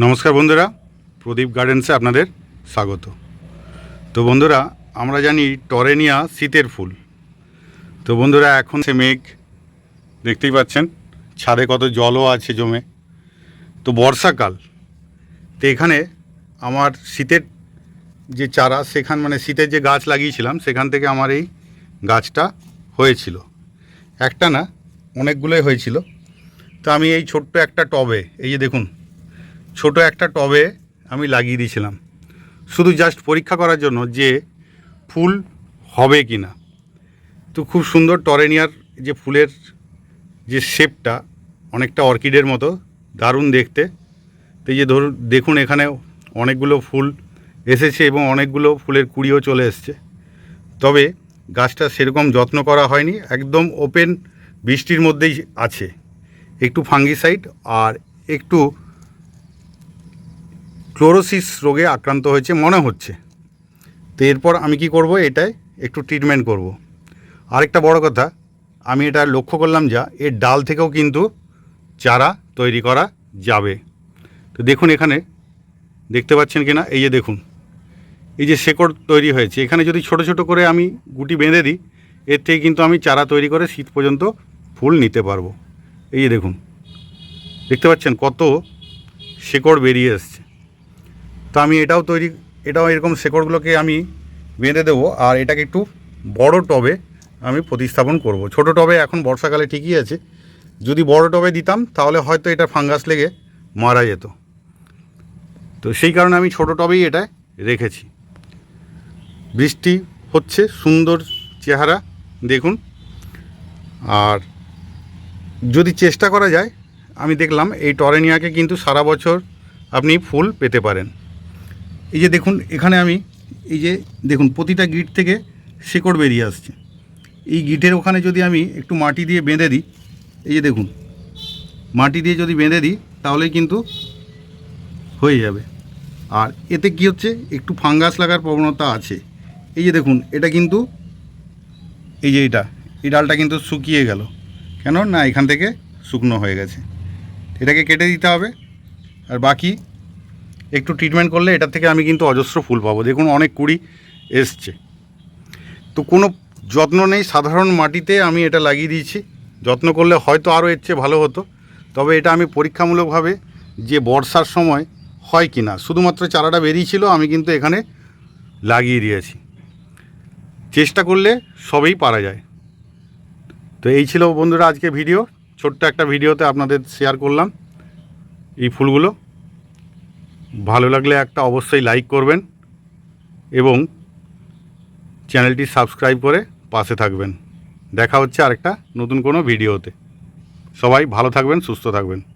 নমস্কার বন্ধুরা, প্রদীপ গার্ডেন্সে আপনাদের স্বাগত। তো বন্ধুরা, আমরা জানি টরেনিয়া শীতের ফুল। তো বন্ধুরা, এখন সে মেঘ, দেখতেই পাচ্ছেন, ছাদে কত জলও আছে জমে। তো বর্ষাকাল, তো এখানে আমার শীতের যে চারা, সেখান মানে শীতের যে গাছ লাগিয়েছিলাম, সেখান থেকে আমার এই গাছটা হয়েছিল। একটা না, অনেকগুলোই হয়েছিল। তো আমি এই ছোট্ট একটা টবে, এই যে দেখুন ছোট একটা টবে আমি লাগিয়ে দিয়েছিলাম। শুধু জাস্ট পরীক্ষা করার জন্য যে ফুল হবে কি না তো খুব সুন্দর টরেনিয়ার যে ফুলের যে শেপটা অনেকটা অর্কিডের মতো, দারুণ দেখতে। তো এই যে ধরুন, দেখুন এখানে অনেকগুলো ফুল এসেছে এবং অনেকগুলো ফুলের কুড়িও চলে এসছে। তবে গাছটা সেরকম যত্ন করা হয়নি, একদম ওপেন বৃষ্টির মধ্যেই আছে। একটু ফাঙ্গিসাইড আর একটু ক্লোরোসিস রোগে আক্রান্ত হয়েছে মনে হচ্ছে। তো এরপর আমি কি করব? এটায় একটু ট্রিটমেন্ট করব। আরেকটা বড় কথা, আমি এটা লক্ষ্য করলাম যা, এর ডাল থেকেও কিন্তু চারা তৈরি করা যাবে। তো দেখুন এখানে, দেখতে পাচ্ছেন কিনা? এই যে দেখুন, এই যে শেকড় তৈরি হয়েছে। এখানে যদি ছোট ছোট করে আমি গুটি বেঁধে দিই, এর থেকে কিন্তু আমি চারা তৈরি করে শীত পর্যন্ত ফুল নিতে পারব। এই যে দেখুন, দেখতে পাচ্ছেন কত শেকড় বেরিয়ে এসছে। তো আমি এটাও তৈরি, এটাও এরকম শেকড়গুলোকে আমি বেঁধে দেবো আর এটাকে একটু বড় টবে আমি প্রতিস্থাপন করব। ছোট টবে এখন বর্ষাকালে ঠিকই আছে। যদি বড় টবে দিতাম তাহলে হয়তো এটা ফাঙ্গাস লেগে মারা যেত। তো সেই কারণে আমি ছোট টবেই এটা রেখেছি। বৃষ্টি হচ্ছে, সুন্দর চেহারা, দেখুন। আর যদি চেষ্টা করা যায়, আমি দেখলাম এই টরেনিয়াকে কিন্তু সারা বছর আপনি ফুল পেতে পারেন। এই যে দেখুন, এখানে আমি, এই যে দেখুন, প্রতিটা গিট থেকে শেকড় বেরিয়ে আসছে। এই গিটের ওখানে যদি আমি একটু মাটি দিয়ে বেঁধে দিই, এই যে দেখুন, মাটি দিয়ে যদি বেঁধে দিই, তাহলেই কিন্তু হয়ে যাবে। আর এতে কি হচ্ছে, একটু ফাঙ্গাস লাগার প্রবণতা আছে। এই যে দেখুন, এটা কিন্তু, এই যে এটা, এই ডালটা কিন্তু শুকিয়ে গেল। কেন? না, এখান থেকে শুকনো হয়ে গেছে। এটাকে কেটে দিতে হবে। আর বাকি একটু ট্রিটমেন্ট করলে এটা থেকে আমি কিন্তু অজস্র ফুল পাবো। দেখুন, অনেক কুড়ি এসছে। তো কোনো যত্ন নেই, সাধারণ মাটিতে আমি এটা লাগিয়ে দিয়েছি। যত্ন করলে হয়তো আরও এর চেয়ে ভালো হতো। তবে এটা আমি পরীক্ষামূলকভাবে যে বর্ষার সময় হয় কি না, শুধুমাত্র চারাটা বেরিয়েছিল, আমি কিন্তু এখানে লাগিয়ে দিয়েছি। চেষ্টা করলে সবেই পারা যায়। তো এই ছিল বন্ধুরা আজকে ভিডিও। ছোট্ট একটা ভিডিওতে আপনাদের শেয়ার করলাম এই ফুলগুলো। ভালো লাগলে একটা অবশ্যই লাইক করবেন এবং চ্যানেলটি সাবস্ক্রাইব করে পাশে থাকবেন। দেখা হচ্ছে আরেকটা নতুন কোনো ভিডিওতে। সবাই ভালো থাকবেন, সুস্থ থাকবেন।